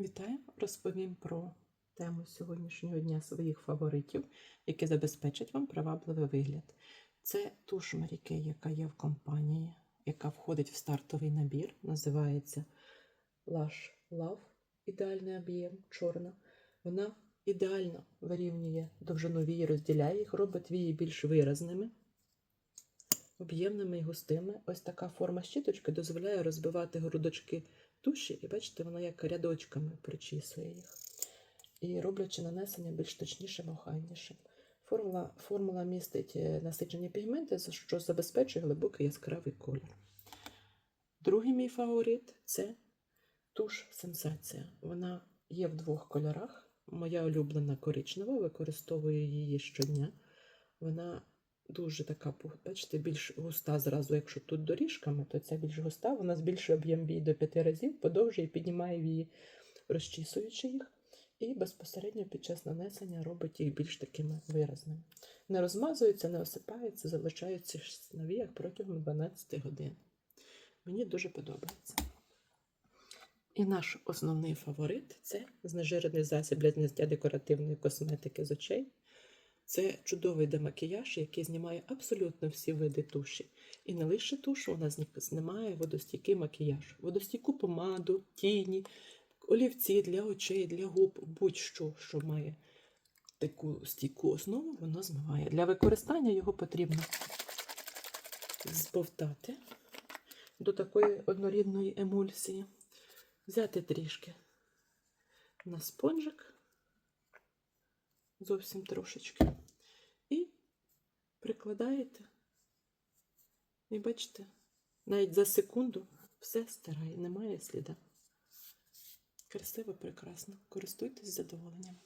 Вітаю! Розповім про тему сьогоднішнього дня своїх фаворитів, які забезпечать вам привабливий вигляд. Це туш Маріке, яка є в компанії, яка входить в стартовий набір, називається Lush Love, ідеальний об'єм, чорна. Вона ідеально вирівнює довжину вії, розділяє їх, робить вії більш виразними, об'ємними і густими. Ось така форма щіточки дозволяє розбивати грудочки туші, і бачите, вона як рядочками причісує їх. І роблячи нанесення більш точнішим, охайнішим. Формула, формула містить е, насичені пігменти, що забезпечує глибокий яскравий колір. Другий мій фаворит це туш сенсація. Вона є в двох кольорах. Моя улюблена коричнева, використовую її щодня. Вона дуже така, бачите, більш густа зразу. Якщо тут доріжками, то ця більш густа, вона збільшує об'єм вії до 5 разів, подовжує і піднімає вії, розчісуючи їх. І безпосередньо під час нанесення робить їх більш такими виразними. Не розмазуються, не осипаються, залишаються на віях протягом 12 годин. Мені дуже подобається. І наш основний фаворит це знежирений засіб для зняття декоративної косметики з очей. Це чудовий демакіяж, який знімає абсолютно всі види туші. І не лише туш, вона знімає водостійкий макіяж, водостійку помаду, тіні, олівці для очей, для губ, будь-що, що має таку стійку основу, воно змиває. Для використання його потрібно збовтати до такої однорідної емульсії, взяти трішки на спонжик, зовсім трошечки, і прикладаєте, і бачите, навіть за секунду все стирає, немає сліда. Красиво, прекрасно. Користуйтесь задоволенням.